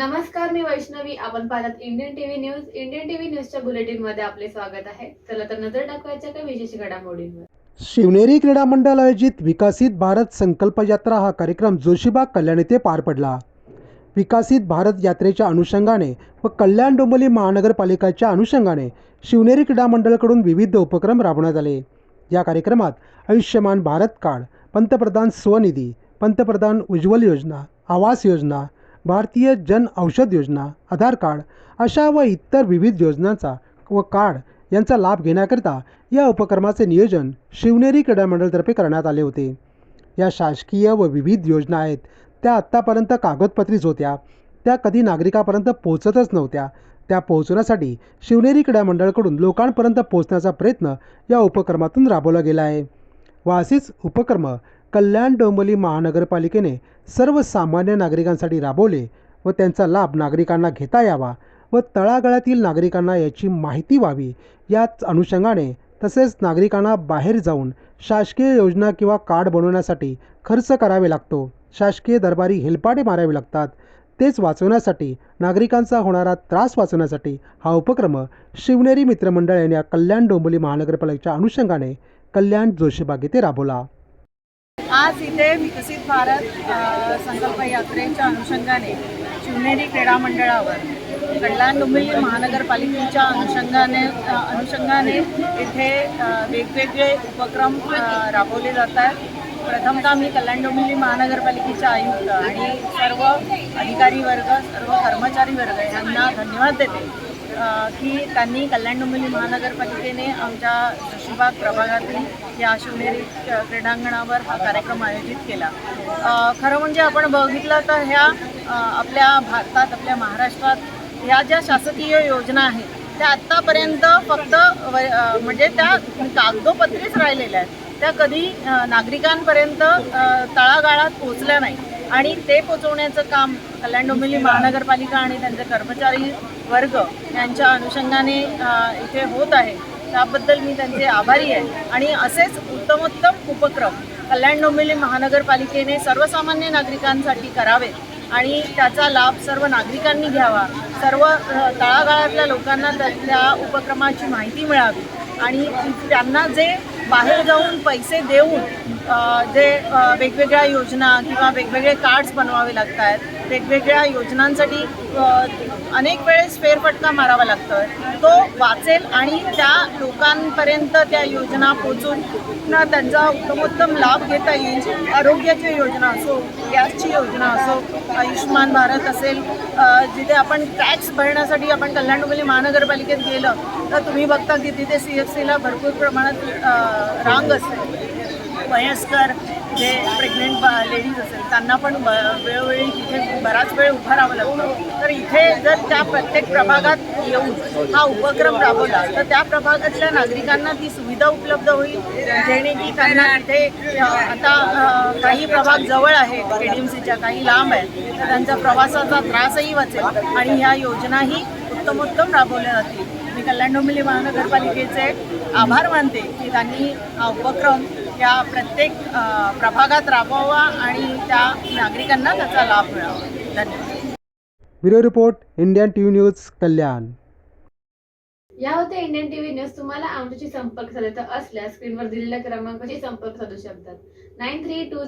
नमस्कार मी वैष्णवी. आपण पाहतात Indian TV news Indian TV न्यूजच्या बुलेटिनमध्ये आपले स्वागत आहे. चला तर नजर टाकवायच्या काही विशेष घडामोडींवर. शिवनेरी क्रीडा मंडळ आयोजित विकसित भारत संकल्प यात्रा हा कार्यक्रम जोशीबाग कल्याण येथे पार पडला. विकसित भारत यात्रेच्या अनुषंगाने व कल्याण डोंबिवली महानगरपालिकेच्या अनुषंगाने शिवनेरी क्रीडा मंडळाकडून विविध उपक्रम राबवण्यात आले. या कार्यक्रमात आयुष्यमान भारत कार्ड पंतप्रधान स्वनिधी पंतप्रधान उज्ज्वल योजना आवास योजना भारतीय जन औषध योजना आधार कार्ड अशा व इतर विविध योजनांचा व कार्ड यांचा लाभ घेण्याकरिता या उपक्रमाचे नियोजन शिवनेरी क्रीडामंडळतर्फे करण्यात आले होते. या शासकीय व विविध योजना आहेत त्या आत्तापर्यंत कागदपत्रीच होत्या. त्या कधी नागरिकापर्यंत पोहोचतच नव्हत्या. त्या पोहोचण्यासाठी शिवनेरी क्रीडा मंडळाकडून लोकांपर्यंत पोहोचण्याचा प्रयत्न या उपक्रमातून राबवला गेला आहे. व असेच उपक्रम कल्याण डोंबिवली महानगरपालिकेने सर्वसामान्य नागरिकांसाठी राबवले व त्यांचा लाभ नागरिकांना घेता यावा व तळागाळातील नागरिकांना याची माहिती व्हावी. याच अनुषंगाने तसेच नागरिकांना बाहेर जाऊन शासकीय योजना किंवा कार्ड बनवण्यासाठी खर्च करावे लागतो. शासकीय दरबारी हेलपाटे मारावे लागतात. तेच वाचवण्यासाठी नागरिकांचा होणारा त्रास वाचवण्यासाठी हा उपक्रम शिवनेरी मित्रमंडळ यांनी कल्याण डोंबिवली महानगरपालिकेच्या अनुषंगाने कल्याण जोशीबाग येथे राबवला. आज इथे विकसित भारत संकल्प यात्रेच्या अनुषंगाने शिवनेरी क्रीडा मंडळावर कल्याण डोंबिवली महानगरपालिकेच्या अनुषंगाने अनुषंगाने इथे वेगवेगळे उपक्रम राबवले जात आहेत. प्रथमतः मी कल्याण डोंबिवली महानगरपालिकेचे आयुक्त आणि सर्व अधिकारी वर्ग सर्व कर्मचारी वर्ग यांना धन्यवाद देते. की त्यांनी कल्याण डोंबिवली महानगरपालिकेने आमच्या जोशीबाग प्रभागातील या शिवनेरी क्रीडांगणावर हा कार्यक्रम आयोजित केला. खरं म्हणजे आपण बघितलं तर ह्या आपल्या भारतात आपल्या महाराष्ट्रात ह्या ज्या शासकीय योजना आहेत त्या आत्तापर्यंत फक्त म्हणजे त्या कागदोपत्रीच राहिलेल्या आहेत. त्या कधी नागरिकांपर्यंत तळागाळात पोचल्या नाही आणि ते पोचवण्याचं काम कल्याण डोंबिवली महानगरपालिका आणि त्यांचे कर्मचारी वर्ग यांच्या अनुषंगाने इथे होत आहे. त्याबद्दल मी त्यांचे आभारी आहे. आणि असेच उत्तमोत्तम उपक्रम कल्याण डोंबिवली महानगरपालिकेने सर्वसामान्य नागरिकांसाठी करावे आणि त्याचा लाभ सर्व नागरिकांनी घ्यावा. सर्व तळागाळातल्या लोकांना त्या त्या उपक्रमाची माहिती मिळावी. आणि त्यांना जे बाहेर जाऊन पैसे देऊन जे वेगवेगळ्या योजना किंवा वेगवेगळे कार्ड्स बनवावे लागत आहेत वेगवेगळ्या योजनांसाठी अनेक वेळेस फेरफटका मारावा लागतो. तो वाचेल आणि त्या लोकांपर्यंत त्या योजना पोचून ना त्यांचा उत्तमोत्तम लाभ घेता येईल. आरोग्याची योजना असो गॅसची योजना असो आयुष्यमान भारत असेल जिथे आपण टॅक्स भरण्यासाठी आपण कल्याण डोंबिवली महानगरपालिकेत गेलं तर तुम्ही बघता की तिथे सी एफ सीला भरपूर प्रमाणात रांग असते वयस्कर जे प्रेग्नेंट लेडीज असेल त्यांना पण ब वेळोवेळी तिथे बराच वेळ उभं राहावं लागतं. तर इथे जर त्या प्रत्येक प्रभागात येऊन हा उपक्रम राबवला तर त्या प्रभागातल्या नागरिकांना ती सुविधा उपलब्ध होईल जेणे की त्यांना तिथे आता काही प्रभाग जवळ आहे के डी एम सीच्या काही लांब आहे तर त्यांचा प्रवासाचा त्रासही वाचेल आणि ह्या योजनाही उत्तमोत्तम राबवल्या जातील. मी कल्याण डोंबिवली महानगरपालिकेचे आभार मानते की त्यांनी हा उपक्रम या प्रत्येक प्रभागात राबवावा आणि त्या नागरिकांना त्याचा लाभ मिळावा. धन्यवाद. Bureau report Indian T V news Kalyan. या होत्या इंडियन टीव्ही न्यूज. तुम्हाला आमच्याशी संपर्क साधायचा असल्यास स्क्रीनवर दिलेल्या क्रमांकाशी संपर्क साधू शकतात. Nine three to